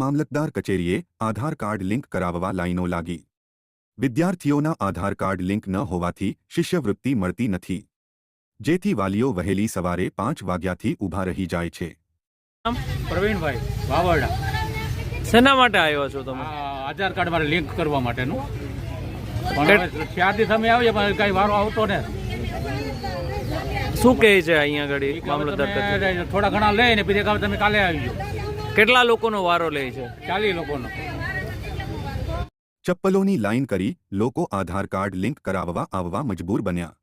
મામલતદાર કચેરીએ આધાર card link કરાવવા લાઈનો લાગી. વિદ્યાર્થીઓના આધાર કાર્ડ લિંક ન હોવાથી શિષ્યવૃત્તિ મળતી નથી. જેથી વાલીઓ વહેલી સવારે પાંચ વાગ્યાથી ઊભા રહી જાય છે. પ્રવીણભાઈ વાવરડા. શેના માટે આવ્યો છો તમે? આધાર કાર્ડ મારે લિંક કરવા માટેનું. પણ ચાર દિવસ અમે આવીએ પણ કઈ વારો આવતો ને. શું કહે છે અહીંયા આગળ મામલતદાર થોડા ઘણા લઈને પછી તમે કાલે આવજો. કેટલા લોકોનો વારો લે છે? ચાલી લોકોનો. ચપ્પલોની લાઈન કરી લોકો આધાર કાર્ડ લિંક કરાવવા આવવા મજબૂર બન્યા.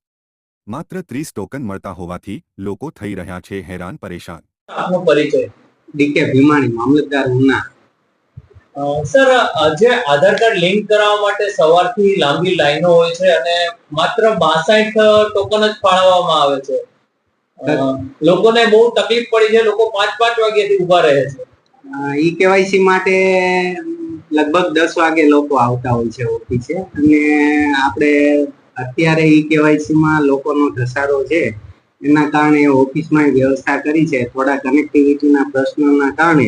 માત્ર ત્રીસ ટોકન મળતા હોવાથી લોકો થઈ રહ્યા છે હેરાન પરેશાન. આપનો પરિચય ડીકે ભીમાણી મામલતદાર ઉના. સર આજે આધાર કાર્ડ લિંક કરાવવા માટે સવારથી લાંબી લાઈનો હોય છે અને માત્ર બાસઠ ટોકન જ ફાળવવામાં આવે છે. લોકોને બહુ તકલીફ પડી છે લોકો પાંચ પાંચ વાગ્યાથી ઊભા રહે છે. ઈ કેવાયસી માટે લગભગ દસ વાગે લોકો આવતા હોય છે ઓફિસે. અને આપણે અત્યારે ઈ કેવાયસી માં લોકોનો ઘસારો છે, એના કારણે ઓફિસમાં વ્યવસ્થા કરી છે. થોડા કનેક્ટિવિટીના પ્રશ્નોના કારણે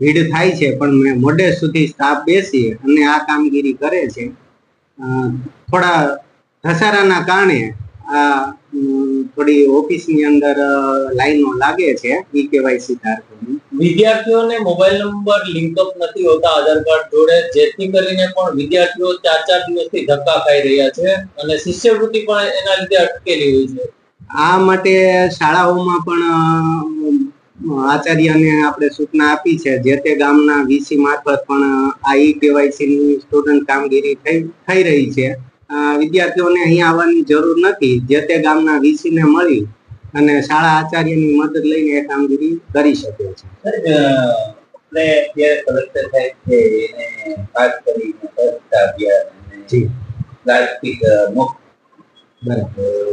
ભીડ થાય છે, પણ મેં મોડે સુધી સ્ટાફ બેસી અને આ કામગીરી કરે છે. થોડા ઘસારાના કારણે આ થોડી ઓફિસની અંદર લાઈનો લાગે છે ઈ કેવાયસી ધારકોની. વિદ્યાર્થીઓને મોબાઈલ નંબર લિંકઅપ નથી હોતા આધાર કાર્ડ જોડે જેથી કરીને પણ વિદ્યાર્થીઓ ચાર ચાર દિવસથી ધક્કા ખાઈ રહ્યા છે અને શિષ્યવૃત્તિ પણ એના લીધે અટકેલી હોય છે. આ માટે શાળાઓમાં પણ આચાર્યને આપણે સૂચના આપી છે જે તે ગામના વીસી મારફત પણ આ ઈ કેવાયસી ની સ્ટુડન્ટ કામગીરી થઈ થઈ રહી છે. વિદ્યાર્થીઓને અહીંયા આવવાની જરૂર નથી. જે તે ગામના વીસી ને મળી અને શાળા આચાર્યની મદદ લઈને એ કામગીરી કરી શકે છે. આપણે જ્યારે કલેક્ટર સાહેબ છે એને ખાસ કરીને સ્વચ્છતા અભિયાન જી. પ્લાસ્ટિક મુક્ત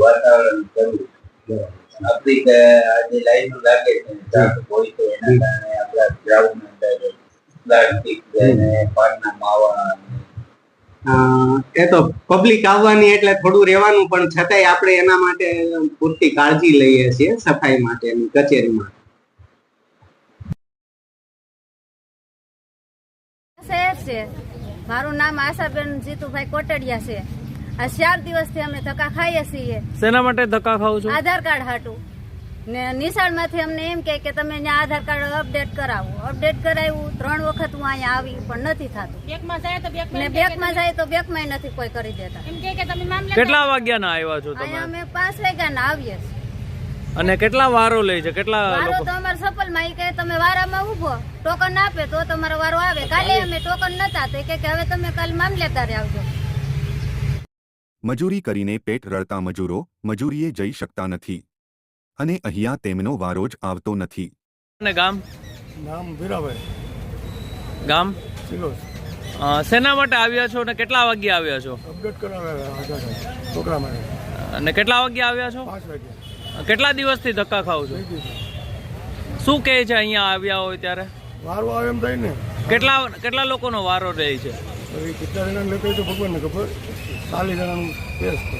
વાતાવરણ કરવું. આપણી કે લાઈનો લાગે છે ટ્રાફિક હોય તો એના કારણે આપણા ગ્રાઉન્ડ અંદર પ્લાસ્ટિક પાનના માવા એ તો પબ્લિક આવવાની એટલે થોડું રહેવાનું પણ છતાંય આપણે એના માટે પૂરતી કાળજી લઈએ છીએ સફાઈ માટેની કચેરીમાં. શહેર છે. મારું નામ આશાબેન જીતુભાઈ કોટડિયા છે. આ ચાર દિવસથી અમે ધક્કા ખાઈએ છીએ. શેના માટે ધક્કા ખાવ છો? આધાર કાર્ડ હાટું. ને નિશાળમાંથી અમને એમ કે કે તમે ત્યાં આધાર કાર્ડ અપડેટ કરાવો. અપડેટ કરાવ્યું ત્રણ વખત હું અહીંયા આવી પણ નથી થતું. બેંકમાં જાય તો બેંકમાં ને બેંકમાં જાય તો બેંકમાં નથી કોઈ કરી દેતા. એમ કે કે તમે મામલે કેટલા વાગ્યાના આવ્યા છો તમે? અમે પાંચ વાગ્યાના આવીએ અને કેટલા વારો લે છે? કેટલા વારો લોકો? તો અમાર સફલમાં કહે તમે વારામાં ઊભો ટોકન આપે તો તમારો વારો આવે. કાલે અમે ટોકન નતા તો કે હવે તમે કાલે મામલેદારે આવજો. મજૂરી કરીને પેટ રળતા મજૂરો મજૂરીએ જઈ શકતા નથી. અને અહીંયા તેમનો વારો જ આવતો નથી. અને ગામ? નામ વીરાભાઈ. ગામ? સિલોસ શેના માટે આવ્યા છો અને કેટલા વાગ્યે આવ્યા છો? અપડેટ કરાવ્યા છોકરા માટે. અને કેટલા વાગ્યે આવ્યા છો? કેટલા દિવસથી ધક્કા ખાવ છો? શું કહે છે અહીંયા આવ્યા હોય ત્યારે? વારો આવે એમ થાય ને. કેટલા કેટલા લોકોનો વારો રહે છે? કેટલા જણા લેતો ભગવાનને ખબર. ચાલીસ જણાનું કેસ છે.